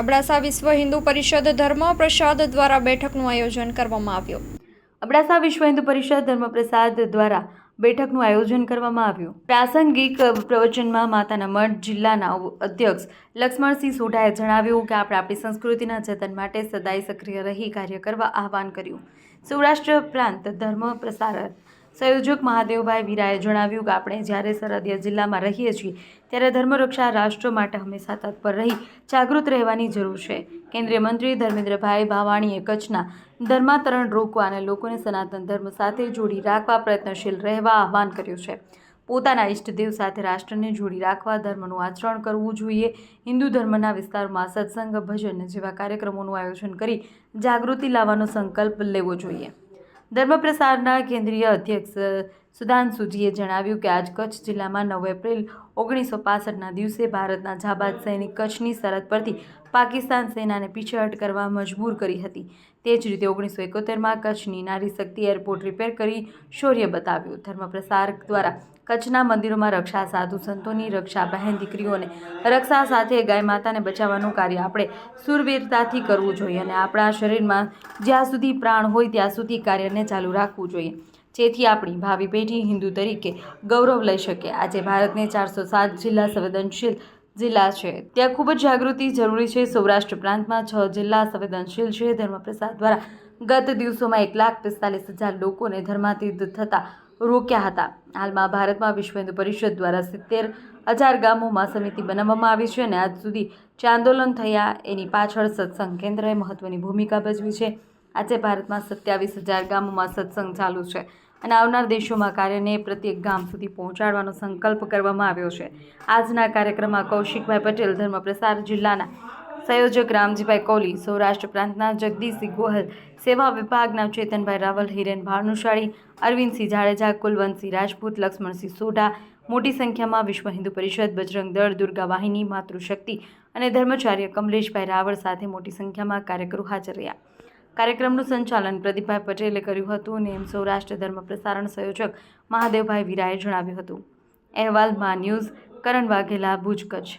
અબડાસા વિશ્વ હિન્દુ પરિષદ ધર્મ પ્રસાદ દ્વારા બેઠકનું આયોજન કરવામાં આવ્યું. અબડાસા વિશ્વ હિન્દુ પરિષદ ધર્મ પ્રસાદ દ્વારા બેઠકનું આયોજન કરવામાં આવ્યું. પ્રાસંગિક પ્રવચનમાં માતાના મઠ જિલ્લાના અધ્યક્ષ લક્ષ્મણસિંહ સોઢાએ જણાવ્યું કે આપણે આપણી સંસ્કૃતિના જતન માટે સદાય સક્રિય રહી કાર્ય કરવા આહવાન કર્યું. સૌરાષ્ટ્ર પ્રાંત ધર્મ પ્રસારક સંયોજક મહાદેવભાઈ વીરાએ જણાવ્યું કે આપણે જ્યારે સરહદીય જિલ્લામાં રહીએ છીએ, ત્યારે ધર્મરક્ષા રાષ્ટ્ર માટે હંમેશા તત્પર રહી, જાગૃત રહેવાની જરૂર છે. કેન્દ્રીય મંત્રી ધર્મેન્દ્રભાઈ ભાવાણીએ કચ્છના ધર્માંતરણ રોકવા અને લોકોને સનાતન ધર્મ સાથે જોડી રાખવા પ્રયત્નશીલ રહેવા આહવાન કર્યું છે. પોતાના ઇષ્ટદેવ સાથે રાષ્ટ્રને જોડી રાખવા, ધર્મનું આચરણ કરવું જોઈએ. હિન્દુ ધર્મના વિસ્તારમાં સત્સંગ, ભજન જેવા કાર્યક્રમોનું આયોજન કરી જાગૃતિ લાવવાનો સંકલ્પ લેવો જોઈએ. ધર્મ પ્રસારના કેન્દ્રીય અધ્યક્ષ સુધાંશુજીએ જણાવ્યું કે આજ કચ્છ જિલ્લામાં નવ એપ્રિલ ઓગણીસો પાસઠના દિવસે ભારતના જાબાદ સૈનિક કચ્છની સરહદ પરથી પાકિસ્તાન સેનાને પીછેહટ કરવા મજબૂર કરી હતી. તે જ રીતે ઓગણીસો એકોતેરમાં કચ્છની નારી શક્તિ એરપોર્ટ રિપેર કરી શૌર્ય બતાવ્યું. ધર્મ પ્રસાર દ્વારા કચ્છના મંદિરોમાં રક્ષા, સાધુ સંતોની રક્ષા, બહેન દીકરીઓને રક્ષા સાથે ગાય માતાને બચાવવાનું કાર્ય આપણે સુરવીરતાથી કરવું જોઈએ અને આપણા શરીરમાં જ્યાં સુધી પ્રાણ હોય ત્યાં સુધી કાર્યને ચાલુ રાખવું જોઈએ. જેથી આપણી ભાવિ પેઢી હિન્દુ તરીકે ગૌરવ લઈ શકે. આજે ભારતને ચારસો સાત જિલ્લા સંવેદનશીલ જિલ્લા છે. ત્યાં ખૂબ જ જાગૃતિ જરૂરી છે. સૌરાષ્ટ્ર પ્રાંતમાં છ જિલ્લા સંવેદનશીલ છે. ધર્મપ્રસાદ દ્વારા ગત દિવસોમાં એક લાખ પિસ્તાલીસ હજાર લોકોને ધર્માતીત થતાં રોક્યા હતા. હાલમાં ભારતમાં વિશ્વ હિન્દુ પરિષદ દ્વારા સિત્તેર હજાર ગામોમાં સમિતિ બનાવવામાં આવી છે અને આજ સુધી જે આંદોલન થયા એની પાછળ સત્સંગ કેન્દ્રએ મહત્વની ભૂમિકા ભજવી છે. આજે ભારતમાં સત્યાવીસ હજાર ગામોમાં સત્સંગ ચાલુ છે અને આવનાર દેશોમાં કાર્યને પ્રત્યેક ગામ સુધી પહોંચાડવાનો સંકલ્પ કરવામાં આવ્યો છે. આજના કાર્યક્રમમાં કૌશિકભાઈ પટેલ ધર્મ પ્રસાર જિલ્લાના સંયોજક રામજીભાઈ કોહલી સૌરાષ્ટ્ર પ્રાંતના જગદીશસિંહ ગોહલ, સેવા વિભાગના ચેતનભાઈ રાવલ, હિરેન ભાનુશાળી, અરવિંદસિંહ જાડેજા, કુલવંતસિંહ રાજપૂત, લક્ષ્મણસિંહ સોઢા, મોટી સંખ્યામાં વિશ્વ હિન્દુ પરિષદ, બજરંગ દળ, દુર્ગા વાહિની, માતૃશક્તિ અને ધર્મચાર્ય કમલેશભાઈ રાવળ સાથે મોટી સંખ્યામાં કાર્યકરો હાજર રહ્યા. કાર્યક્રમનું સંચાલન પ્રદીપભાઈ પટેલે કર્યું હતું અને એમ સૌરાષ્ટ્ર ધર્મ પ્રસારણ સંયોજક મહાદેવભાઈ વીરાએ જણાવ્યું હતું. અહેવાલમાં ન્યૂઝ, કરણ વાઘેલા, ભુજ કચ્છ.